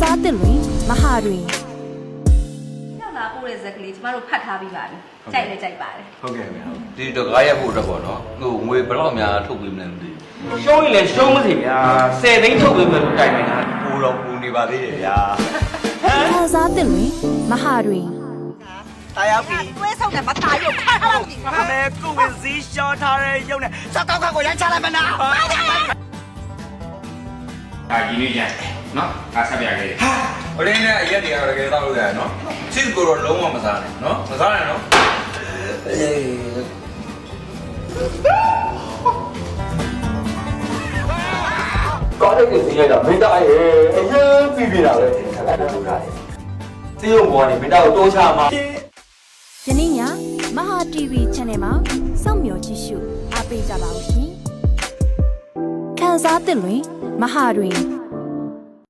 စားသစ်တွင်မဟာတွင်ရောက်လာပို့တဲ့ဇက်ကလေးကျမတို့ဖတ်ထားပြီးပါပြီကြိုက်လည်းကြိုက်ပါတယ်ဟုတ်ကဲ့ဗျာဒီတကားရက်ဖို့အတွက်ပေါ့နော်ဟိုငွေဘယ်တော့များထုတ်ပေးမလဲမသိရှုံးရင်လည်းရှုံးမစီဗျာ10သိန်းထုတ်ပေးမယ်လို့တိုင်နေတာပူတော့ပူနေပါသေးတယ်ဗျာခံစားသစ်တွင်မဟာတွင်တာရောက်ပြီတွဲဆောင်တယ်မတာရုပ်ခါထားလို့မသိဘူးအမေကိုဝင်စည်းရှော့ထားတဲ့ရုပ်နဲ့စကောက်ခါကိုရိုက်ချလိုက်မနာအာကြီးနေကြ နော်အားဆက်ပြခဲ့ဘူးဟိုလေးနဲ့အရက်တွေကတကယ်တော့လို့ရတယ်နော်ချစ်ကိုတော့လုံးဝမစားနဲ့နော်မစားနဲ့နော်ကောင်းတဲ့စီးရတာမင်းသားရဲ့အရင်ပြီးပြတာပဲခက်တာလုပ်တာစီးရုံပေါ်နေမင်းသားကိုတိုးချမှာယနေ့ညမဟာ TV Channel မှာစောင့်မျှော်ကြည့်ရှုအားပေးကြပါဦးရှင်ခံစားသစ်တွင်မဟာတွင်